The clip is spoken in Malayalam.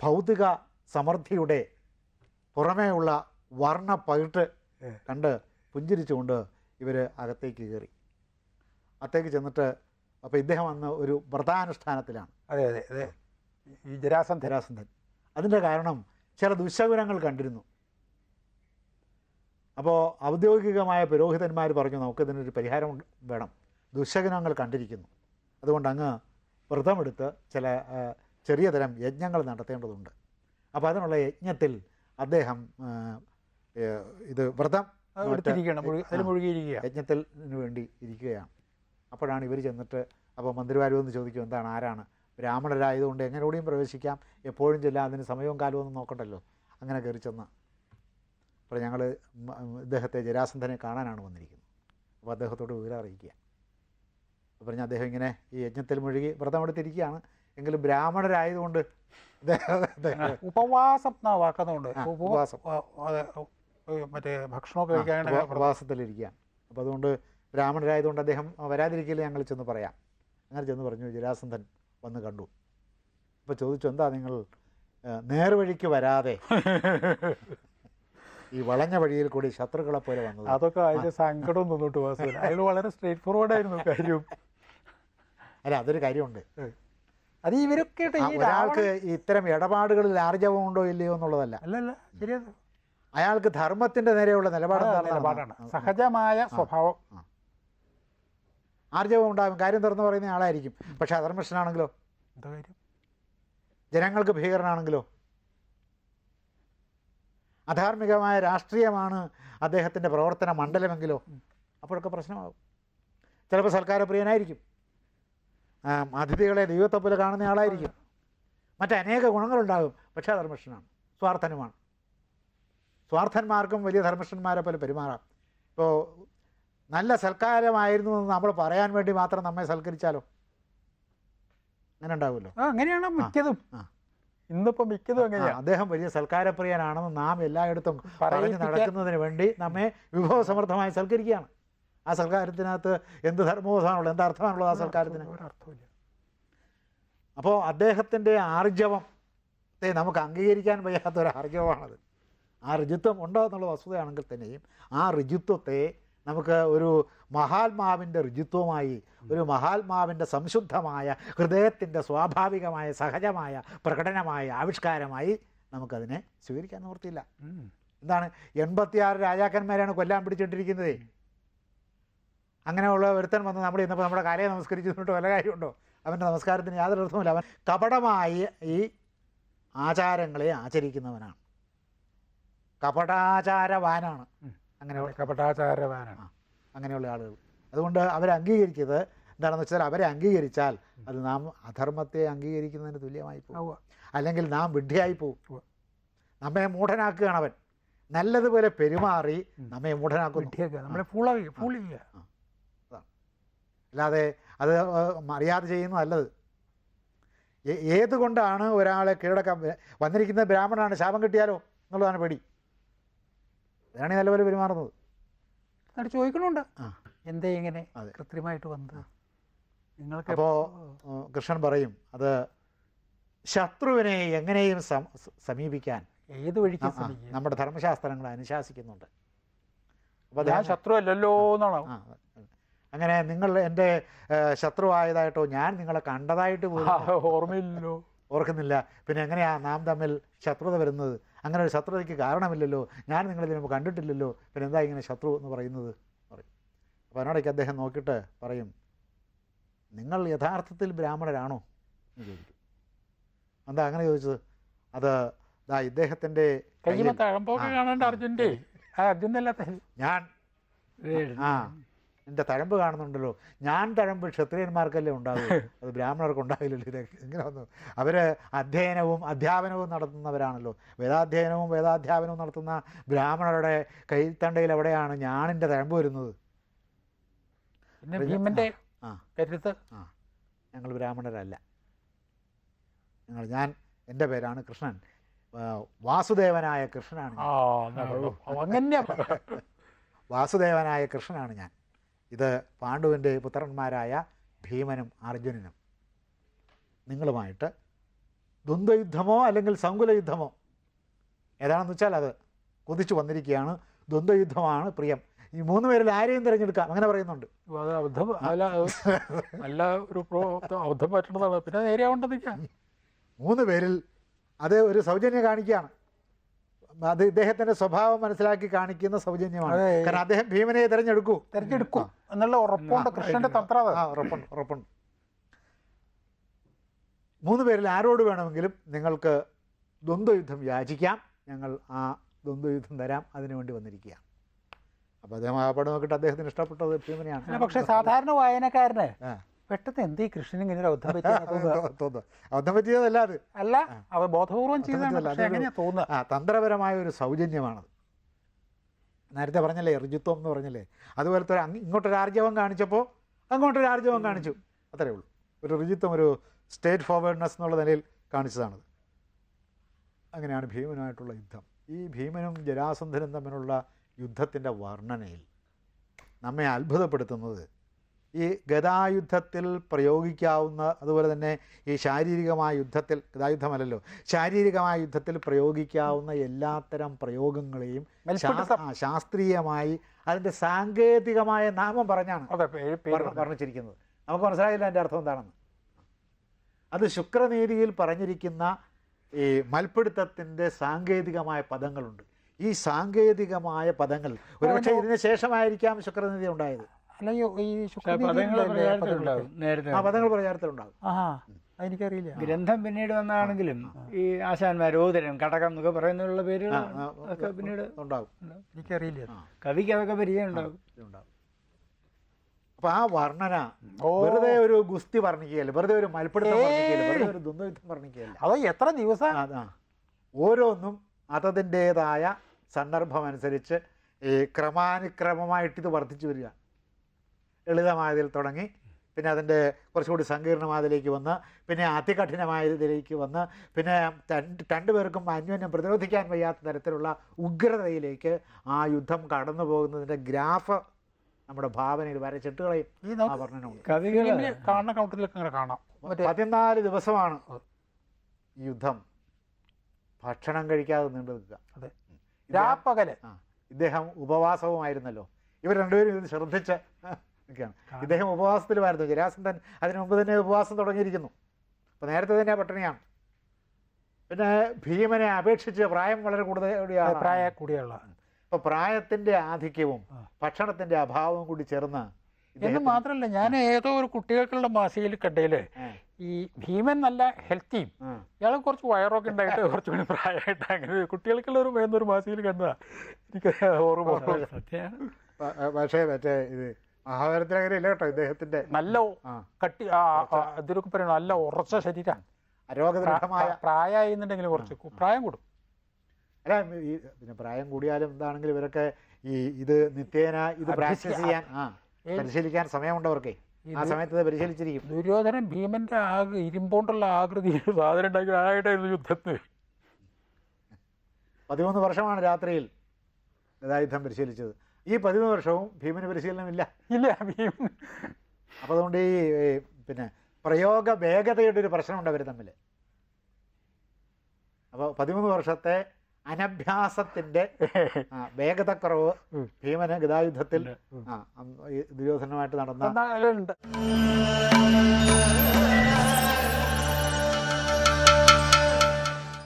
ഭൗതിക സമൃദ്ധിയുടെ പുറമേയുള്ള വർണ പകിട്ട് കണ്ട് പുഞ്ചിരിച്ചുകൊണ്ട് ഇവർ അകത്തേക്ക് കയറി. അകത്തേക്ക് ചെന്നിട്ട് അപ്പോൾ ഇദ്ദേഹം അന്ന് ഒരു വ്രതാനുഷ്ഠാനത്തിലാണ്. അതെ അതെ അതെ. ഈ ജരാസന്ധര ജരാസന്ധൻ. അതിന്റെ കാരണം ചില ദുശകുനങ്ങൾ കണ്ടിരുന്നു. അപ്പോൾ ഔദ്യോഗികമായ പുരോഹിതന്മാർ പറഞ്ഞു നമുക്കിതിനൊരു പരിഹാരം വേണം. ദുശകുനങ്ങൾ കണ്ടിരിക്കുന്നു. അതുകൊണ്ട് അങ്ങ് വ്രതമെടുത്ത് ചില ചെറിയ തരം യജ്ഞങ്ങൾ നടത്തേണ്ടതുണ്ട്. അപ്പോൾ അതിനുള്ള യജ്ഞത്തിൽ അദ്ദേഹം ഇത് വ്രതം മുഴുകിയിരിക്കുക. യജ്ഞത്തിന് വേണ്ടി ഇരിക്കുകയാണ്. അപ്പോഴാണ് ഇവർ ചെന്നിട്ട് അപ്പോൾ മന്ത്രിമാരും ഒന്ന് ചോദിക്കും എന്താണ് ആരാണ്? ബ്രാഹ്മണരായതുകൊണ്ട് എങ്ങനെ ഓടിയും പ്രവേശിക്കാം? എപ്പോഴും ചെല്ലാം അതിന് സമയവും കാലവും ഒന്നും നോക്കണ്ടല്ലോ? അങ്ങനെ കയറി ചെന്ന്. അപ്പോൾ ഞങ്ങൾ ഇദ്ദേഹത്തെ ജരാസന്ധനെ കാണാനാണ് വന്നിരിക്കുന്നത്. അപ്പോൾ അദ്ദേഹത്തോട് വിവരം അറിയിക്കുക അപ്പോൾ പറഞ്ഞാൽ അദ്ദേഹം ഇങ്ങനെ ഈ യജ്ഞത്തിൽ മുഴുകി വ്രതമെടുത്തിരിക്കുകയാണ്. എങ്കിലും ബ്രാഹ്മണരായതുകൊണ്ട് ഉപവാസം എന്നാ വാക്കുന്നുണ്ട്. ഉപവാസം. മറ്റേ ഭക്ഷണമൊക്കെ ഉപ- ഉപവാസത്തിലിരിക്കുകയാണ്. അപ്പോൾ അതുകൊണ്ട് ബ്രാഹ്മണരായതുകൊണ്ട് അദ്ദേഹം വരാതിരിക്കില്ല ഞങ്ങൾ ചെന്ന് പറയാം. അങ്ങനെ ചെന്ന് പറഞ്ഞു ജരാസന്ധൻ വന്ന് കണ്ടു. അപ്പോൾ ചോദിച്ചു എന്താ നിങ്ങൾ നേർവഴിക്ക് വരാതെ ഈ വളഞ്ഞ വഴിയിൽ കൂടി ശത്രുക്കളെ പോലെ വന്നത്? അതൊക്കെ അതിന്റെ സങ്കടം തോന്നിട്ട് വാസുവിന് അയാൾ വളരെ സ്ട്രേറ്റ് ഫോർവേഡ് ആയിരുന്നു കാര്യം. അല്ല അതൊരു കാര്യമുണ്ട്. അത് ഇവരൊക്കെ ഒരാൾക്ക് ഇത്തരം ഇടപാടുകളിൽ ആർജവം ഉണ്ടോ ഇല്ലയോ എന്നുള്ളതല്ല. അല്ലല്ല ശരിയത് അയാൾക്ക് ധർമ്മത്തിന്റെ നേരെയുള്ള നിലപാട് നിലപാടാണ്. സഹജമായ സ്വഭാവം. ആർജവം ഉണ്ടാകും. കാര്യം തുറന്നു പറയുന്ന ആളായിരിക്കും. പക്ഷെ അധർമ്മഷ്ടനാണെങ്കിലോ എന്താ കാര്യം? ജനങ്ങൾക്ക് ഭീകരനാണെങ്കിലോ? അധാർമികമായ രാഷ്ട്രീയമാണ് അദ്ദേഹത്തിന്റെ പ്രവർത്തന മണ്ഡലമെങ്കിലോ? അപ്പോഴൊക്കെ പ്രശ്നമാകും. ചിലപ്പോൾ സൽക്കാരപ്രിയനായിരിക്കും അതിഥികളെ ദൈവത്തെ പോലെ കാണുന്ന ആളായിരിക്കും. മറ്റനേക ഗുണങ്ങളുണ്ടാകും. പക്ഷേ ധർമ്മിഷ്ഠനാണ്. സ്വാർത്ഥനുമാണ്. സ്വാർത്ഥന്മാർക്കും വലിയ ധർമ്മിഷ്ഠന്മാരെ പോലെ പെരുമാറാം. ഇപ്പോൾ നല്ല സൽക്കാരമായിരുന്നു എന്ന് നമ്മൾ പറയാൻ വേണ്ടി മാത്രം നമ്മെ സൽക്കരിച്ചാലോ? അങ്ങനെ ഉണ്ടാവുമല്ലോ. അങ്ങനെയാണ് മിക്കതും. ഇന്നിപ്പോൾ മിക്കതും അങ്ങനെയാണ് അദ്ദേഹം വലിയ സൽക്കാരപ്രിയനാണെന്ന് നാം എല്ലായിടത്തും പറഞ്ഞു നടക്കുന്നതിന് വേണ്ടി നമ്മെ വിഭവസമൃദ്ധമായി സൽക്കരിക്കുകയാണ്. ആ സൽക്കാരത്തിനകത്ത് എന്ത് ധർമ്മബോധമാണുള്ളത് എന്ത് അർത്ഥമാണുള്ളത് ആ സൽക്കാരത്തിന്? ഒരർത്ഥമില്ല അപ്പോൾ അദ്ദേഹത്തിന്റെ ആർജവത്തെ നമുക്ക് അംഗീകരിക്കാൻ വയ്യാത്ത ഒരു ആർജവമാണത്. ആ ഋജുത്വം ഉണ്ടോ എന്നുള്ള വസ്തുതയാണെങ്കിൽ തന്നെയും ആ ഋജുത്വത്തെ നമുക്ക് ഒരു മഹാത്മാവിന്റെ ഋജുത്വമായി ഒരു മഹാത്മാവിന്റെ സംശുദ്ധമായ ഹൃദയത്തിന്റെ സ്വാഭാവികമായ സഹജമായ പ്രകടനമായ ആവിഷ്കാരമായി നമുക്കതിനെ സ്വീകരിക്കാൻ നിവൃത്തിയില്ല. എന്താണ്? എൺപത്തിയാറ് രാജാക്കന്മാരാണ് കൊല്ലാൻ പിടിച്ചിട്ടിരിക്കുന്നത് അങ്ങനെയുള്ള ഒരുത്തൻ വന്ന് നമ്മൾ ഇന്നപ്പോൾ നമ്മുടെ കാലയെ നമസ്കരിച്ചിട്ട് വല്ല കാര്യമുണ്ടോ? അവന്റെ നമസ്കാരത്തിന് യാതൊരു അർത്ഥമില്ല അവൻ കപടമായി ഈ ആചാരങ്ങളെ ആചരിക്കുന്നവനാണ്. കപടാചാരവാനാണ്. അങ്ങനെ അങ്ങനെയുള്ള കപടാചാരവാനാണ്. അങ്ങനെയുള്ള ആളുകൾ. അതുകൊണ്ട് അവരെ അംഗീകരിക്കുന്നത് എന്താണെന്ന് വെച്ചാൽ അവരെ അംഗീകരിച്ചാൽ അത് നാം അധർമ്മത്തെ അംഗീകരിക്കുന്നതിന് തുല്യമായി പോകും. അല്ലെങ്കിൽ നാം വിഡ്ഢിയായി പോകും. നമ്മെ മൂഢനാക്കുകയാണ് അവൻ. നല്ലതുപോലെ പെരുമാറി നമ്മെ മൂഢനാക്കും നമ്മളെ ചെയ്യുക. അല്ലാതെ അത് അറിയാതെ ചെയ്യുന്നതല്ലത് നല്ലത് ഏതുകൊണ്ടാണ് ഒരാളെ കീഴടക്കാൻ വന്നിരിക്കുന്ന ബ്രാഹ്മണനാണ് ശാപം കിട്ടിയാലോ എന്നുള്ളതാണ് പേടി. അതാണ് നല്ലപോലെ പെരുമാറുന്നത്. എന്നിട്ട് ചോദിക്കണുണ്ട്. എന്തേ ഇങ്ങനെ കൃത്രിമമായിട്ട് കൃത്രിമായിട്ട് വന്നത്? നിങ്ങൾക്ക് അപ്പോൾ കൃഷ്ണൻ പറയും അത് ശത്രുവിനെ എങ്ങനെയും സമീപിക്കാൻ. ഏത് വഴിക്ക് നമ്മുടെ ധർമ്മശാസ്ത്രങ്ങൾ അനുശാസിക്കുന്നുണ്ട്. അപ്പോൾ അദ്ദേഹം ശത്രു അല്ലല്ലോ എന്നാണ്? അങ്ങനെ നിങ്ങൾ എന്റെ ശത്രുവായതായിട്ടോ ഞാൻ നിങ്ങളെ കണ്ടതായിട്ട് പോലും ഓർമ്മയില്ലല്ലോ ഓർക്കുന്നില്ല പിന്നെ എങ്ങനെയാ നാം തമ്മിൽ ശത്രുത വരുന്നത് അങ്ങനെ ഒരു ശത്രുതയ്ക്ക് കാരണമില്ലല്ലോ ഞാൻ നിങ്ങളിതിന് മുമ്പ് കണ്ടിട്ടില്ലല്ലോ പിന്നെ എന്താ ഇങ്ങനെ ശത്രു എന്ന് പറയുന്നത് പറയും അപ്പോൾ അതിനോടേക്ക് അദ്ദേഹം നോക്കിയിട്ട് പറയും നിങ്ങൾ യഥാർത്ഥത്തിൽ ബ്രാഹ്മണരാണോ എന്ന് ചോദിക്കും എന്താ അങ്ങനെ ചോദിച്ചത് അത് ദാ ഇദ്ദേഹത്തിന്റെ കാണാണ്ട് അർജുന്റെ ഞാൻ ആ എന്റെ തഴമ്പ് കാണുന്നുണ്ടല്ലോ. ഞാൻ തഴമ്പ് ക്ഷത്രിയന്മാർക്കല്ലേ ഉണ്ടാകൂ അത് ബ്രാഹ്മണർക്ക് ഉണ്ടാകില്ലല്ലോ ഇതൊക്കെ ഇങ്ങനെ വന്നു. അവർ അധ്യയനവും അധ്യാപനവും നടത്തുന്നവരാണല്ലോ. വേദാധ്യയനവും വേദാധ്യാപനവും നടത്തുന്ന ബ്രാഹ്മണരുടെ കൈത്തണ്ടയിൽ എവിടെയാണ് ഞാനിന്റെ തഴമ്പ് വരുന്നത്? ആ കരുത്ത്? ആ. ഞങ്ങൾ ബ്രാഹ്മണരല്ല. ഞങ്ങൾ ഞാൻ എന്റെ പേരാണ് കൃഷ്ണൻ. വാസുദേവനായ കൃഷ്ണനാണ് അങ്ങനെ വാസുദേവനായ കൃഷ്ണനാണ് ഞാൻ. ഇത് പാണ്ഡുവിന്റെ പുത്രന്മാരായ ഭീമനും അർജുനനും. നിങ്ങളുമായിട്ട് ദ്വന്ദ്വയുദ്ധമോ അല്ലെങ്കിൽ സങ്കുല യുദ്ധമോ ഏതാണെന്ന് വെച്ചാൽ അത് കുതിച്ചു വന്നിരിക്കുകയാണ്. ദ്വന്ദ്വയുദ്ധമാണ് പ്രിയം. ഈ മൂന്ന് പേരിൽ ആരെയും തിരഞ്ഞെടുക്കാം? അങ്ങനെ പറയുന്നുണ്ട്. അത് അബദ്ധം. അല്ല നല്ല ഒരു പ്രോ അബദ്ധം പറ്റേണ്ടതാണ് പിന്നെ നേരെയാവേണ്ടതില്ല മൂന്ന് പേരിൽ അതേ ഒരു സൗജന്യം കാണിക്കുകയാണ്. അത് ഇദ്ദേഹത്തിന്റെ സ്വഭാവം മനസ്സിലാക്കി കാണിക്കുന്ന സൗജന്യമാണ്. കാരണം അദ്ദേഹം ഭീമനെ തിരഞ്ഞെടുക്കൂ. തെരഞ്ഞെടുക്കും എന്നുള്ള ഉറപ്പുണ്ട്. കൃഷ്ണന്റെ തന്ത്ര ഉറപ്പുണ്ട് ഉറപ്പുണ്ട്. മൂന്ന് പേരിൽ ആരോട് വേണമെങ്കിലും നിങ്ങൾക്ക് ദ്വന്ദ്വയുദ്ധം യാചിക്കാം. ഞങ്ങൾ ആ ദ്വന്ദ്വയുദ്ധം തരാം. അതിനു വേണ്ടി വന്നിരിക്കുക അപ്പോൾ അദ്ദേഹം ആ പടം നോക്കിയിട്ട് അദ്ദേഹത്തിന് ഇഷ്ടപ്പെട്ടത് ഭീമനെയാണ്. പക്ഷേ സാധാരണ വായനക്കാരന്. പെട്ടെന്ന് എന്തേ കൃഷ്ണൻ ഇങ്ങനെ ഒരു അബദ്ധം പറ്റിയെന്ന് തോന്നുക? തോന്നുന്നു. അബദ്ധം പറ്റിയതല്ല അത്. അല്ല അവ ബോധപൂർവം തോന്നുക? ആ തന്ത്രപരമായ ഒരു സൗജന്യമാണത്. നേരത്തെ പറഞ്ഞല്ലേ ഋജുത്വം എന്ന് പറഞ്ഞല്ലേ? അതുപോലത്തെ ഒരു ഇങ്ങോട്ടൊരു ആർജവം കാണിച്ചപ്പോൾ അങ്ങോട്ടൊരു ആർജവം കാണിച്ചു. അത്രേ ഉള്ളൂ. ഒരു ഋജുത്വം ഒരു സ്റ്റേറ്റ് ഫോർവേഡ്നെസ് എന്നുള്ള നിലയിൽ കാണിച്ചതാണത്. അങ്ങനെയാണ് ഭീമനുമായിട്ടുള്ള യുദ്ധം. ഈ ഭീമനും ജരാസന്ധനും തമ്മിലുള്ള യുദ്ധത്തിന്റെ വർണനയിൽ നമ്മെ അത്ഭുതപ്പെടുത്തുന്നത് ഈ ഗതായുദ്ധത്തിൽ പ്രയോഗിക്കാവുന്ന അതുപോലെ തന്നെ ഈ ശാരീരികമായ യുദ്ധത്തിൽ ഗതായുദ്ധമല്ലല്ലോ ശാരീരികമായ യുദ്ധത്തിൽ പ്രയോഗിക്കാവുന്ന എല്ലാത്തരം പ്രയോഗങ്ങളെയും ശാസ്ത്രീയമായി അതിന്റെ സാങ്കേതികമായ നാമം പറഞ്ഞാണ് പറഞ്ഞിരിക്കുന്നത് നമുക്ക് മനസ്സിലായില്ല എന്റെ അർത്ഥം എന്താണെന്ന്. അത് ശുക്രനീതിയിൽ പറഞ്ഞിരിക്കുന്ന ഈ മൽപ്പിടുത്തത്തിന്റെ സാങ്കേതികമായ പദങ്ങളുണ്ട്. ഈ സാങ്കേതികമായ പദങ്ങൾ ഒരുപക്ഷെ ഇതിന് ശേഷമായിരിക്കാം ശുക്രനീതി ഉണ്ടായത്. അല്ല ഈ- നേരത്തെ ആ പദങ്ങൾ പ്രചാരത്തിലുണ്ടാകും ആ എനിക്കറിയില്ല. ഗ്രന്ഥം പിന്നീട് വന്നാണെങ്കിലും ഈ ആശാന്മാർ ഓതരം കടകം എന്നൊക്കെ പറയുന്നുള്ള പേരുകൾ ആ, ആ, ഒക്കെ പിന്നീട് ഉണ്ടാകും എനിക്കറിയില്ല. കവിക്ക് അതൊക്കെ പരിചയം ഉണ്ടാകും അപ്പൊ ആ വർണന വെറുതെ ഒരു ഗുസ്തി വർണിക്കുകയല്ല? വെറുതെ ഒരു മൽപ്പിടുത്തം വെറുതെ ഒരു ദ്വന്ദ്വയുദ്ധം വർണിക്കുകയല്ല? അതോ എത്ര ദിവസം? ഓരോന്നും ഓരോന്നും സന്ദർഭം അനുസരിച്ച് ഈ ക്രമാനുക്രമമായിട്ട് ഇത് വർദ്ധിച്ചു വരിക. ലളിതമായതിൽ തുടങ്ങി. പിന്നെ അതിന്റെ കുറച്ചുകൂടി സങ്കീർണമായതിലേക്ക് വന്ന് പിന്നെ അതികഠിനമായതിലേക്ക് വന്ന് പിന്നെ രണ്ട് രണ്ടുപേർക്കും അന്യോന്യം പ്രതിരോധിക്കാൻ വയ്യാത്ത തരത്തിലുള്ള ഉഗ്രതയിലേക്ക് ആ യുദ്ധം കടന്നു പോകുന്നതിന്റെ ഗ്രാഫ് നമ്മുടെ ഭാവനയിൽ വരച്ചിട്ട് കളയും. കാണുന്ന കൗണ്ടറിലൊക്കെ അങ്ങനെ കാണാം. മറ്റേ പതിനാല് ദിവസമാണ് ഈ യുദ്ധം. ഭക്ഷണം കഴിക്കാതെ നീണ്ടു നിൽക്കുക. അതെ. രാപ്പകൽ. ഇദ്ദേഹം ഉപവാസവുമായിരുന്നല്ലോ. ഇവർ രണ്ടുപേരും ഇത് ശ്രദ്ധിച്ച് നിൽക്കുകയാണ്. ഇദ്ദേഹം ഉപവാസത്തിൽ വരുന്നു. ജരാസന്ധൻ അതിനു മുമ്പ് തന്നെ ഉപവാസം തുടങ്ങിയിരിക്കുന്നു. അപ്പോൾ നേരത്തെ തന്നെ പട്ടിണിയാണ്. പിന്നെ ഭീമനെ അപേക്ഷിച്ച് പ്രായം വളരെ കൂടുതൽ പ്രായ കൂടിയുള്ള അപ്പോൾ പ്രായത്തിന്റെ ആധിക്യവും ഭക്ഷണത്തിന്റെ ഭക്ഷണത്തിന്റെ അഭാവവും കൂടി ചേർന്ന് എന്ന് മാത്രമല്ല ഞാൻ ഏതോ ഒരു കുട്ടികൾക്കുള്ള മാസികയിൽ കണ്ടേൽ ഈ ഭീമൻ നല്ല ഹെൽത്തിയും. ഇയാൾ കുറച്ച് വയറൊക്കെ ഉണ്ടായിട്ട് കുറച്ചുകൂടി പ്രായമായിട്ട് അങ്ങനെ കുട്ടികൾക്കുള്ള ഒരു മാസികയിൽ കണ്ടതാ. എനിക്ക് ഓർമ്മ പക്ഷേ മറ്റേ ഇത് മഹാഭാരതത്തിൽ അങ്ങനെയല്ല കേട്ടോ ഇദ്ദേഹത്തിന്റെ നല്ല കട്ടി ഇതിലൊക്കെ പറയണം നല്ല ഉറച്ച ശരീരമാണ്. അരോഗദൃഢമായ പ്രായമായിരുന്നുണ്ടെങ്കിൽ കുറച്ച് പ്രായം കൂടും. അല്ല ഈ പിന്നെ പ്രായം കൂടിയാലും എന്താണെങ്കിലും ഇവരൊക്കെ ഈ ഇത് നിത്യേന ഇത് പ്രാക്ടീസ് ചെയ്യാൻ ആ? പരിശീലിക്കാൻ സമയമുണ്ടവർക്കേ. ആ സമയത്ത് പരിശീലിച്ചിരിക്കും. ദുര്യോധനൻ ഭീമന്റെ ആ ഇരുമ്പോണ്ടുള്ള ആകൃതി സാധനം ഉണ്ടാക്കി ആയിട്ടായിരുന്നു യുദ്ധത്തിന്. പതിമൂന്ന് വർഷമാണ് രാത്രിയിൽ ഗതായുധം പരിശീലിച്ചത്. ഈ പതിമൂന്ന് വർഷവും ഭീമന് പരിശീലനമില്ല. ഇല്ല ഭീമൻ അപ്പോൾ അതുകൊണ്ട് ഈ പിന്നെ പ്രയോഗ വേഗതയുടെ ഒരു പ്രശ്നമുണ്ട് അവർ തമ്മിൽ. അപ്പോൾ പതിമൂന്ന് വർഷത്തെ അനഭ്യാസത്തിന്റെ വേഗതക്കുറവ്. ഭീമന് ഗതായുദ്ധത്തിൽ ദുര്യോധനമായിട്ട് നടന്ന